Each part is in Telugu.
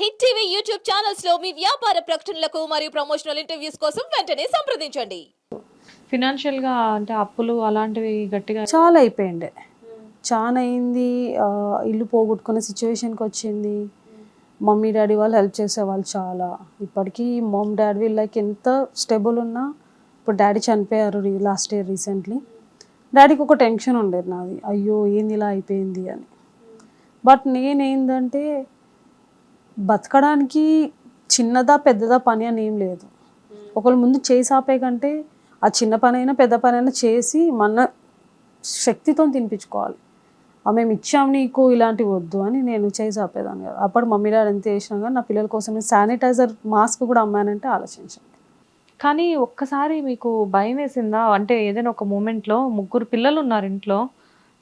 హిట్ టీవీ యూట్యూబ్ ఛానల్స్లో మీ వ్యాపార ప్రకటనలకు మరియు ప్రమోషనల్ ఇంటర్వ్యూస్ కోసం వెంటనే సంప్రదించండి. ఫినాన్షియల్గా అంటే అప్పులు అలాంటివి గట్టిగా చాలా అయిపోయిండే. చాలా అయింది. ఆ, ఇల్లు పోగొట్టుకునే సిచ్యువేషన్కి వచ్చింది. మమ్మీ డాడీ వాళ్ళు హెల్ప్ చేసేవాళ్ళు చాలా. ఇప్పటికీ మమ్ డాడీ లైక్ ఎంత స్టేబుల్ ఉన్నా ఇప్పుడు డాడీ చనిపోయారు లాస్ట్ ఇయర్ రీసెంట్లీ. డాడీకి ఒక టెన్షన్ ఉండేది నాది. అయ్యో ఏంది ఇలా అయిపోయింది అని. బట్ నేనేందంటే బతకడానికి చిన్నదా పెద్దదా పని అని ఏం లేదు. ఒకళ్ళు ముందు చేసి ఆపే కంటే ఆ చిన్న పని అయినా పెద్ద పని అయినా చేసి మన శక్తితో తినిపించుకోవాలి. ఆ మేము ఇచ్చాం నీకు ఇలాంటివి వద్దు అని నేను చేసి ఆపేదాన్ని కదా. అప్పుడు మమ్మీ డాడీ ఎంత చేసినా కానీ నా పిల్లల కోసం శానిటైజర్ మాస్క్ కూడా అమ్మానంటే ఆలోచించండి కానీ ఒక్కసారి మీకు భయం వేసిందా? అంటే ఏదైనా ఒక మూమెంట్లో ముగ్గురు పిల్లలు ఉన్నారు ఇంట్లో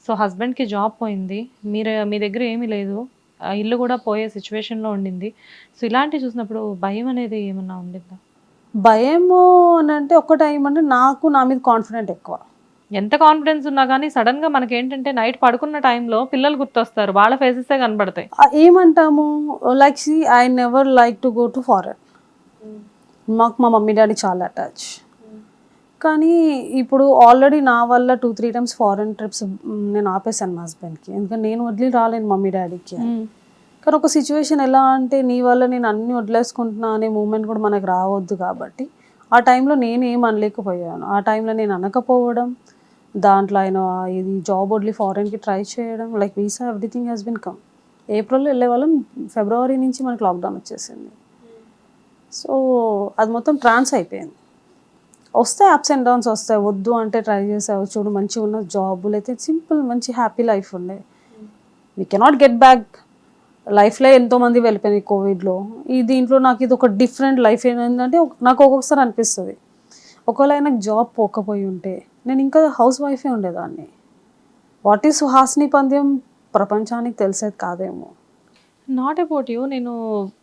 సో హస్బెండ్కి జాబ్ పోయింది మీరు మీ దగ్గర ఏమీ లేదు. ఇల్లు కూడా పోయే situation లో ఉండింది. సో ఇలాంటివి చూసినప్పుడు భయం అనేది ఏమన్నా ఉండిందా? భయము అని అంటే ఒక టైం అంటే నాకు నా మీద కాన్ఫిడెంట్ ఎక్కువ. ఎంత కాన్ఫిడెన్స్ ఉన్నా కానీ సడన్గా మనకి ఏంటంటే నైట్ పడుకున్న టైంలో పిల్లలు గుర్తొస్తారు. వాళ్ళ ఫేసెసే కనబడతాయి. ఏమంటాము? Like see I never like to go to foreign మాకు మా మమ్మీ డాడీ చాలా అటాచ్ కానీ ఇప్పుడు ఆల్రెడీ నా వల్ల two three times foreign trips నేను ఆపేశాను మా హస్బెండ్కి ఎందుకంటే నేను వదిలి రాలేను మమ్మీ డాడీకి కానీ ఒక సిచ్యువేషన్ ఎలా అంటే నీ వల్ల నేను అన్ని వదిలేసుకుంటున్నా అనే మూమెంట్ కూడా మనకు రావద్దు కాబట్టి ఆ టైంలో నేను ఏం అనలేకపోయాను. ఆ టైంలో నేను అనకపోవడం దాంట్లో ఆయన ఇది జాబ్ వదిలి ఫారెన్కి ట్రై చేయడం like visa everything has been come ఏప్రిల్లో వెళ్ళే వాళ్ళం ఫిబ్రవరి నుంచి మనకి లాక్డౌన్ వచ్చేసింది. సో అది మొత్తం ట్రాన్స్ అయిపోయింది. వస్తాయి అప్స్ అండ్ డౌన్స్ వస్తాయి. వద్దు అంటే ట్రై చేసావు చూడు మంచిగా ఉన్న జాబులు అయితే సింపుల్ మంచి హ్యాపీ లైఫ్ ఉండే. వీ కెనాట్ గెట్ బ్యాక్ లైఫ్లో ఎంతోమంది వెళ్ళిపోయినాయి కోవిడ్లో ఈ దీంట్లో నాకు ఇది ఒక డిఫరెంట్ లైఫ్ ఏంటంటే నాకు ఒక్కొక్కసారి అనిపిస్తుంది. ఒకవేళ నాకు జాబ్ పోకపోయి ఉంటే నేను ఇంకా హౌస్ వైఫే ఉండేదాన్ని. వాట్ ఈస్ సుహాసిని పంద్యం ప్రపంచానికి తెలిసేది కాదేమో. నాట్ అబౌట్ యూ నేను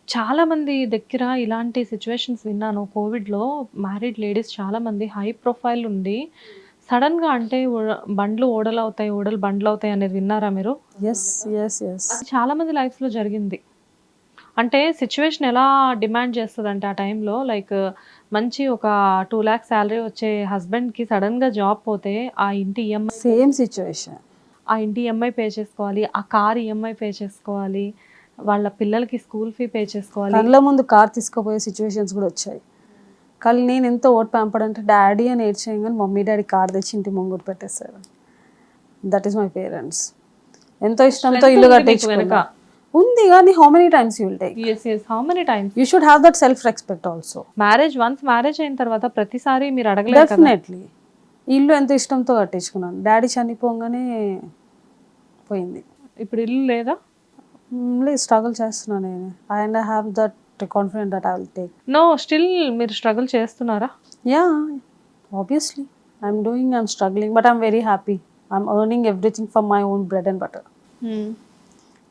చాలా మంది దగ్గర ఇలాంటి సిచ్యువేషన్స్ విన్నాను. కోవిడ్లో మ్యారీడ్ లేడీస్ చాలా మంది హై ప్రొఫైల్ ఉండి సడన్గా అంటే ఓ- బండ్లు ఓడలు అవుతాయి ఓడలు బండ్లు అవుతాయి అనేది విన్నారా మీరు? ఎస్ ఎస్ ఎస్ అది చాలా మంది లైఫ్లో జరిగింది. అంటే సిచ్యువేషన్ ఎలా డిమాండ్ చేస్తుంది అంటే ఆ టైంలో లైక్ మంచి ఒక టూ ల్యాక్స్ శాలరీ వచ్చే హస్బెండ్కి సడన్గా జాబ్ పోతే ఆ ఇంటి ఈఎంఐ సేమ్ సిచ్యువేషన్ ఆ ఇంటి ఈఎంఐ పే చేసుకోవాలి ఆ కార్ ఈఎంఐ పే చేసుకోవాలి. వాళ్ళ పిల్లలకి స్కూల్ ఫీ పే చేసుకోవాలి. కళ్ళ ముందు కార్ తీసుకుపోయే సిచ్యువేషన్స్ కూడా వచ్చాయి. కానీ నేను ఎంత ఓట్ పంపడంటే డాడీ అని ఏడ్చేయం కానీ మమ్మీ డాడీ కార్ తెచ్చి ఇంటి ముంగురు పెట్టేశారు. దట్ ఈస్ మై పేరెంట్స్ ఎంతో ఇష్టంతో ఇల్లు ఉంది మీకు కట్టించుకున్నా. ఉంది కానీ how many times you'll take yes yes how many times you should have that self respect also marriage once marriage అయిన తర్వాత ప్రతిసారి మీరు అడగలేదు కదా. డెఫినెట్లీ ఇల్లు ఎంత ఇష్టంతో కట్టించుకున్నాను. డాడీ చనిపోగానే పోయింది. ఇప్పుడు ఇల్లు లేదా? లేదు స్ట్రగుల్ చేస్తున్నాను నేను. And I have that confident that I will take no still మీరు స్ట్రగుల్ చేస్తున్నారా? Yeah, obviously. I'm doing, I'm struggling, but I'm very happy. I'm earning everything from my own bread and butter,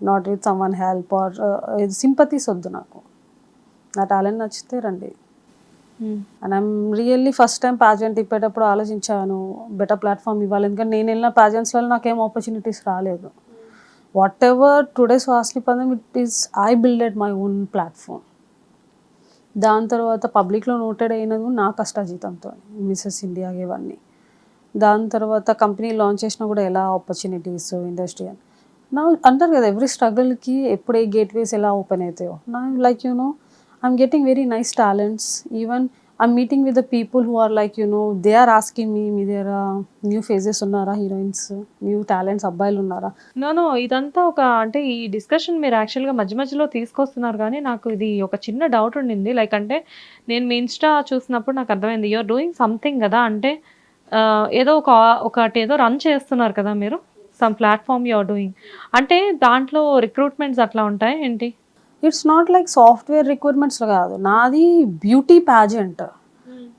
not with someone help or uh, sympathies వద్దు నాకు. నా టాలెంట్ నచ్చితే రండి. And I'm really first time pageant ఇప్పేటప్పుడు ఆలోచించాను బెటర్ ప్లాట్ఫామ్ ఇవ్వాలి. ఎందుకంటే నేను వెళ్ళిన ప్యాజెంట్స్లో నాకేం ఆపర్చునిటీస్ రాలేదు. వాట్ ఎవర్ టుడేస్ వాస్ని పదం it is I builded my own platform దాని తర్వాత పబ్లిక్లో నోటెడ్ అయినది కూడా నా కష్టజీతంతో మిస్సెస్ ఇండియా ఇవన్నీ. దాని తర్వాత కంపెనీ లాంచ్ చేసినా కూడా ఎలా ఆపర్చునిటీస్ ఇండస్ట్రీ అని. నా అంటారు కదా ఎవ్రీ స్ట్రగుల్కి ఎప్పుడు ఏ గేట్వేస్ ఎలా ఓపెన్ అవుతాయో. నా like you know I'm getting very nice talents even I'm meeting with the people who are like you know they are asking me మీ దగ్గర న్యూ ఫేజెస్ ఉన్నారా హీరోయిన్స్ న్యూ టాలెంట్స్ అబ్బాయిలు ఉన్నారా? నో ఇదంతా ఒక అంటే ఈ డిస్కషన్ మీరు యాక్చువల్గా మధ్య మధ్యలో తీసుకొస్తున్నారు కానీ నాకు ఇది ఒక చిన్న డౌట్ ఉండింది. లైక్ అంటే నేను మీ ఇన్స్టా చూసినప్పుడు నాకు అర్థమైంది యూఆర్ డూయింగ్ సంథింగ్ కదా. అంటే ఏదో ఒక ఒకటి ఏదో రన్ చేస్తున్నారు కదా మీరు సమ్ ప్లాట్ఫామ్ యూఆర్ డూయింగ్ అంటే దాంట్లో రిక్రూట్మెంట్స్ అట్లా ఉంటాయి ఏంటి? ఇట్స్ నాట్ లైక్ సాఫ్ట్వేర్ రిక్వైర్మెంట్స్లో కాదు. నాది బ్యూటీ ప్యాజెంట్.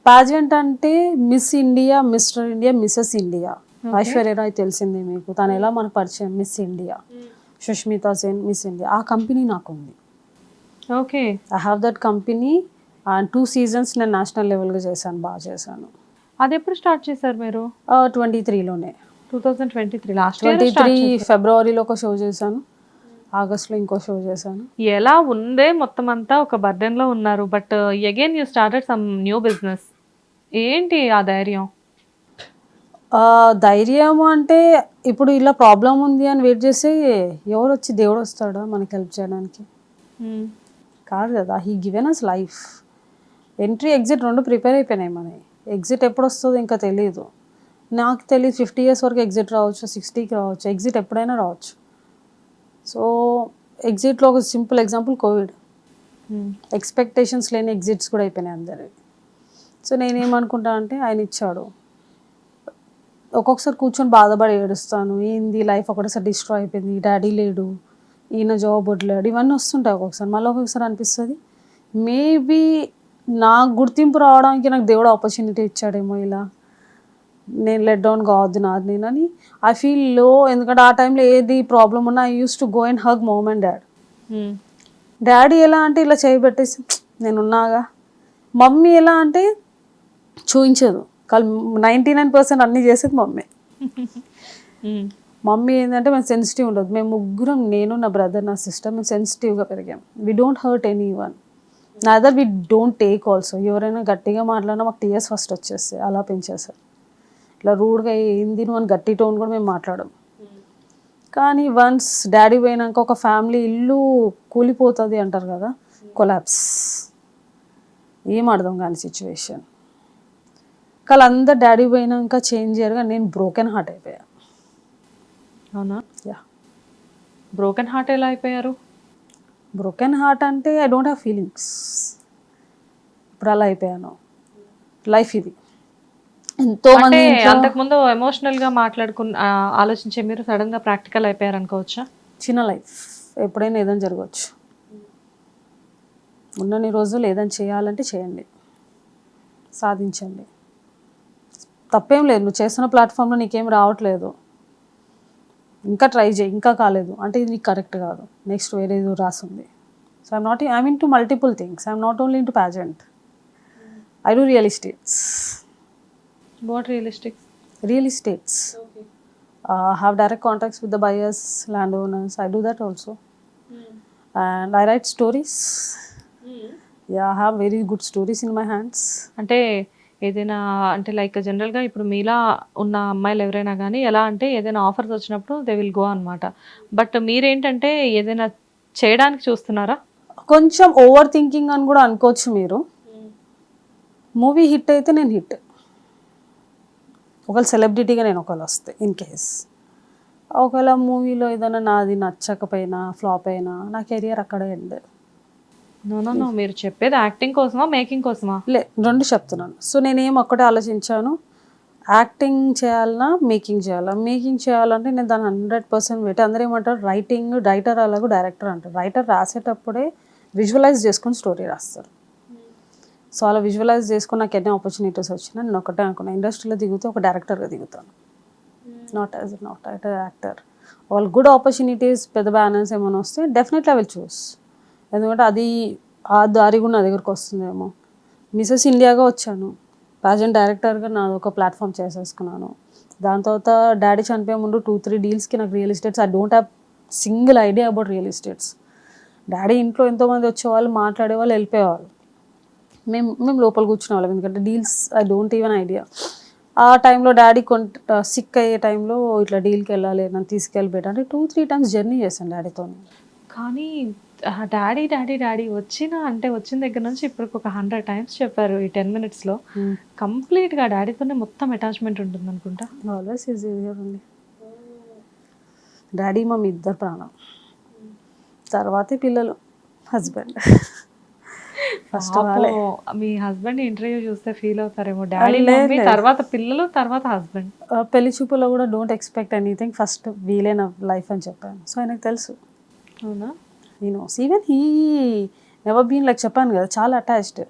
ప్యాజెంట్ అంటే Miss India Mister India Mrs India. Aishwarya Rai తెలిసింది మీకు. తను ఎలా మనకు పరిచయం? Miss India. Sushmita Sen Miss India. ఆ కంపెనీ నాకు ఉంది okay. I have that company and two seasons నేను నేషనల్ లెవెల్గా చేశాను బాగా చేశాను. అది ఎప్పుడు స్టార్ట్ చేశారు మీరు? Twenty త్రీలోనే. Two thousand twenty three last twenty three ఫిబ్రవరిలో ఒక షో చేశాను. ఆగస్ట్లో ఇంకో షో చేశాను. ఎలా ఉందే మొత్తం అంతా ఒక బర్డెన్లో ఉన్నారు. But again you started some new business ఏంటి ఆ ధైర్యం? ధైర్యం అంటే ఇప్పుడు ఇలా ప్రాబ్లం ఉంది అని వెయిట్ చేస్తే ఎవరు వచ్చి దేవుడు వస్తాడా మనకి హెల్ప్ చేయడానికి. మ్మ్. కాదు కదా he given us life entry exit రెండు ప్రిపేర్ అయిపోయినాయి మనకి ఎగ్జిట్ ఎప్పుడు వస్తుందో ఇంకా తెలియదు నాకు తెలియదు ఫిఫ్టీ ఇయర్స్ వరకు ఎగ్జిట్ రావచ్చు సిక్స్టీకి రావచ్చు ఎగ్జిట్ ఎప్పుడైనా రావచ్చు. సో ఎగ్జిట్లో ఒక సింపుల్ ఎగ్జాంపుల్ కోవిడ్. ఎక్స్పెక్టేషన్స్ లేని ఎగ్జిట్స్ కూడా అయిపోయినాయి అందరి సో నేనేమనుకుంటా అంటే ఆయన ఇచ్చాడు. ఒక్కొక్కసారి కూర్చొని బాధపడి ఏడుస్తాను. ఏంది లైఫ్ ఒకటేసారి డిస్ట్రాయ్ అయిపోయింది. డాడీ లేడు. ఈయన జాబ్ వదిలేడు. ఇవన్నీ వస్తుంటాయి ఒక్కొక్కసారి. మళ్ళీ ఒక్కొక్కసారి అనిపిస్తుంది. మేబీ నాకు గుర్తింపు రావడానికి నాకు దేవుడు ఆపర్చునిటీ ఇచ్చాడేమో ఇలా. నేను లెట్ డౌన్ కావద్దు నాది నేనని ఐ ఫీల్లో ఎందుకంటే ఆ టైంలో ఏది ప్రాబ్లం ఉన్నా I use to go and hug mom and dad. Daddy ఎలా అంటే ఇలా చేయబెట్టేసి నేను ఉన్నాగా. మమ్మీ ఎలా అంటే చూపించదు కానీ నైంటీ నైన్ పర్సెంట్ అన్నీ చేసేది మమ్మీ. మ్మ్. మమ్మీ ఏంటంటే మేము సెన్సిటివ్ ఉండదు మేము ముగ్గురం నేను నా బ్రదర్ నా సిస్టర్ మేము సెన్సిటివ్గా పెరిగాం. We don't hurt anyone another we don't take also ఎవరైనా గట్టిగా మాట్లాడినా మాకు టీఎస్ ఫస్ట్ వచ్చేస్తాయి. అలా పెంచేస్తారు. ఇట్లా రూడ్గా ఏంది నువ్వు అని గట్టి టోన్ కూడా మేము మాట్లాడము. కానీ వన్స్ డాడీ పోయినాక ఒక ఫ్యామిలీ ఇల్లు కూలిపోతుంది అంటారు కదా కొలాప్స్. ఏం అర్థం కాని సిచ్యువేషన్. కానీ అందరు డాడీ పోయినాక చేంజ్ కానీ నేను బ్రోకెన్ హార్ట్ అయిపోయా. అవునా? యా. బ్రోకెన్ హార్ట్ ఎలా అయిపోయారు? బ్రోకెన్ హార్ట్ అంటే ఐ డోంట్ హ్యావ్ ఫీలింగ్స్ ఇప్పుడు అలా అయిపోయాను. లైఫ్ ఇది. ఎంతో మంది అంతకుముందు ఎమోషనల్గా మాట్లాడుకున్న ఆలోచించే మీరు సడన్గా ప్రాక్టికల్ అయిపోయారు అనుకోవచ్చా? చిన్న లైఫ్ ఎప్పుడైనా ఏదైనా జరగవచ్చు. ఉన్నన్ని రోజులు ఏదైనా చేయాలంటే చేయండి. సాధించండి. తప్పేం లేదు. నువ్వు చేస్తున్న ప్లాట్ఫామ్లో నీకేం రావట్లేదు. ఇంకా ట్రై చేయి. ఇంకా కాలేదు. అంటే ఇది నీకు కరెక్ట్ కాదు. నెక్స్ట్ వేరేదో రాసుంది. So I'm not I'm into multiple things I'm not only into pageant I do real estates what realistic real estates uh, have direct contacts with the buyers, landowners. I do that also. And I write stories. Yeah, I have very good stories in my hands. అంటే ఏదైనా అంటే లైక్ జనరల్గా ఇప్పుడు మీలా ఉన్న అమ్మాయిలు ఎవరైనా కానీ ఎలా అంటే ఏదైనా ఆఫర్స్ వచ్చినప్పుడు దే విల్ గో అనమాట బట్ మీరేంటంటే ఏదైనా చేయడానికి చూస్తున్నారా? కొంచెం ఓవర్ థింకింగ్ అని కూడా అనుకోవచ్చు మీరు. మూవీ హిట్ అయితే నేను హిట్ ఒకవేళ సెలబ్రిటీగా నేను ఒకవేళ వస్తే ఇన్ కేస్ ఒకవేళ మూవీలో ఏదైనా నాది నచ్చకపోయినా ఫ్లాప్ అయినా నా కెరియర్ అక్కడే ఎండ్ నో మీరు చెప్పేది యాక్టింగ్ కోసమా మేకింగ్ కోసమా? లే రెండు చెప్తున్నాను. సో నేనేం ఒక్కటే ఆలోచించాను. యాక్టింగ్ చేయాలన్నా మేకింగ్ చేయాలా? మేకింగ్ చేయాలంటే నేను దాన్ని హండ్రెడ్ పర్సెంట్ పెట్టి అందరూ ఏమంటారు రైటింగ్ రైటర్ అలాగే డైరెక్టర్ అంటారు. రైటర్ రాసేటప్పుడే విజువలైజ్ చేసుకొని స్టోరీ రాస్తారు. సో అలా విజువలైజ్ చేసుకుని నాకు ఎన్ని ఆపర్చునిటీస్ వచ్చినా నేను ఒకటే అనుకున్నా. ఇండస్ట్రీలో దిగితే ఒక డైరెక్టర్గా దిగుతాను. Not as not as actor వాళ్ళు గుడ్ ఆపర్చునిటీస్ పెద్ద బ్యానర్స్ ఏమైనా వస్తే డెఫినెట్లీ ఐ విల్ చూస్ ఎందుకంటే అది ఆ దారి కూడా నా దగ్గరకు వస్తుందేమో. మిసెస్ ఇండియాగా వచ్చాను. ప్రజెంట్ డైరెక్టర్గా నాది ఒక ప్లాట్ఫామ్ చేసేసుకున్నాను. దాని తర్వాత డాడీ చనిపోయే ముందు టూ త్రీ డీల్స్కి నాకు real estates I don't have single idea about real estates daddy ఇంట్లో ఎంతోమంది వచ్చేవాళ్ళు మాట్లాడేవాళ్ళు వెళ్ళిపోయేవాళ్ళు. మేము మేము లోపల కూర్చునే వాళ్ళం ఎందుకంటే deals I don't even idea ఆ టైంలో డాడీ కొంత సిక్ అయ్యే టైంలో ఇట్లా డీల్కి వెళ్ళాలి నన్ను తీసుకెళ్ళి పెట్టా అంటే టూ త్రీ టైమ్స్ జర్నీ చేశాను డాడీతో కానీ డాడీ డాడీ డాడీ వచ్చిన అంటే వచ్చిన దగ్గర నుంచి ఇప్పటికి ఒక హండ్రెడ్ టైమ్స్ చెప్పారు ఈ టెన్ మినిట్స్లో కంప్లీట్గా డాడీతోనే మొత్తం అటాచ్మెంట్ ఉంటుంది అనుకుంటా. ఆల్వేస్ ఈజ్ అండి డాడీ మమ్మీ ఇద్దరు ప్రాణం. తర్వాతే పిల్లలు హస్బెండ్ ఫస్ట్ మీ హస్బెండ్ ఇంటర్వ్యూ చూస్తే ఫీల్ అవుతారేమో. Daddy mummy. తర్వాత పిల్లలు తర్వాత హస్బెండ్. పెళ్ళి చూపులో కూడా డోంట్ ఎక్స్పెక్ట్ ఎనీథింగ్ ఫస్ట్ వీలే నా లైఫ్ అని చెప్పాను. సో ఆయనకు తెలుసు. అవునా? నేను even he never been like చెప్పాను కదా చాలా అటాచ్డ్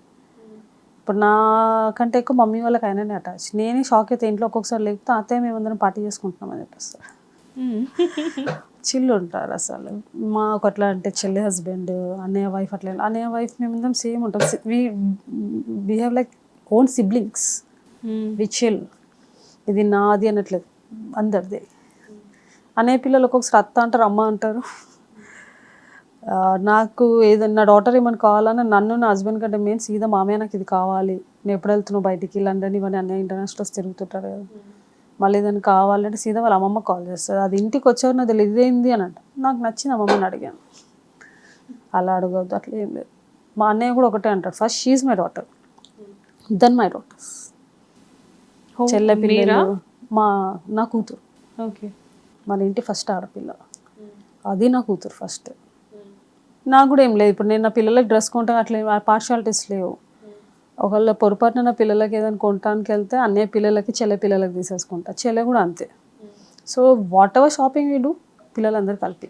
ఇప్పుడు నాకంటే ఎక్కువ మమ్మీ వాళ్ళకి ఆయననే అటాచ్ నేనే షాక్ అయితే ఇంట్లో ఒక్కొక్కసారి లేకపోతే అత్తయ్య మేమందరం పార్టీ చేసుకుంటున్నామని చెప్పేస్తారు చిల్లు ఉంటారు అసలు. మాకు అట్లా అంటే చెల్లి హస్బెండ్ అన్నయ్య వైఫ్ అట్లా అన్నయ్య వైఫ్ మేమందరం సేమ్ ఉంటాం. We we have like own siblings we chill ఇది నాది అనట్లేదు అందరిది. అనే పిల్లలు ఒక్కొక్కసారి అత్త అంటారు అమ్మ అంటారు. నాకు ఏదైనా డాటర్ ఏమైనా కావాలన్నా నన్ను నా హస్బెండ్ కంటే మెయిన్ సీదా మామయ్య నాకు ఇది కావాలి. నేను ఎప్పుడు వెళ్తున్నావు బయటికి? లండన్ ఇవన్నీ అన్ని ఇంటర్నేషనల్స్ తిరుగుతుంటారు కదా. మళ్ళీ ఏదైనా కావాలంటే సీదా వాళ్ళ అమ్మమ్మ కాల్ చేస్తుంది. అది ఇంటికి వచ్చావు నాకు తెలియదు ఇదేంది అని అంట. నాకు నచ్చింది అమ్మమ్మని అడిగాను. అలా అడగవద్దు అట్లా ఏం లేదు. మా అన్నయ్య కూడా ఒకటే అంటాడు first she my daughter then my daughters చెల్లె పిల్లలు మా నా కూతురు. ఓకే. మన ఇంటి ఫస్ట్ ఆడపిల్ల. అది నా కూతురు ఫస్ట్ నాకు కూడా ఏం లేదు. ఇప్పుడు నేను నా పిల్లలకి డ్రెస్ కొంటా అట్లా పార్షాలిటీస్ లేవు. ఒకవేళ పొరపాటున నా పిల్లలకి ఏదైనా కొనడానికి వెళ్తే అన్నయ్య పిల్లలకి చెల్లె పిల్లలకి తీసేసుకుంటా. చెల్లె కూడా అంతే. సో వాట్ ఎవర్ షాపింగ్ వీడు పిల్లలందరూ కలిపి.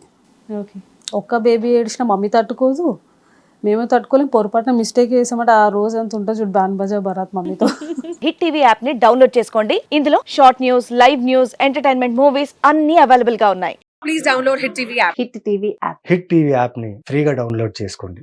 ఓకే ఒక్క బేబీ ఏడిచిన మమ్మీ తట్టుకోదు మేమే తట్టుకోలేం. పొరపాటున మిస్టేక్ చేసామంటే ఆ రోజు అంత ఉంటుంది చూడు బాన్ బజా బరాత్ మమ్మీతో. హిట్ టీవీ యాప్ని డౌన్లోడ్ చేసుకోండి. ఇందులో short news live news entertainment movies అన్ని అవైలబుల్గా ఉన్నాయి. Hit TV app hit TV యాప్ని ఫ్రీగా డౌన్లోడ్ చేసుకోండి.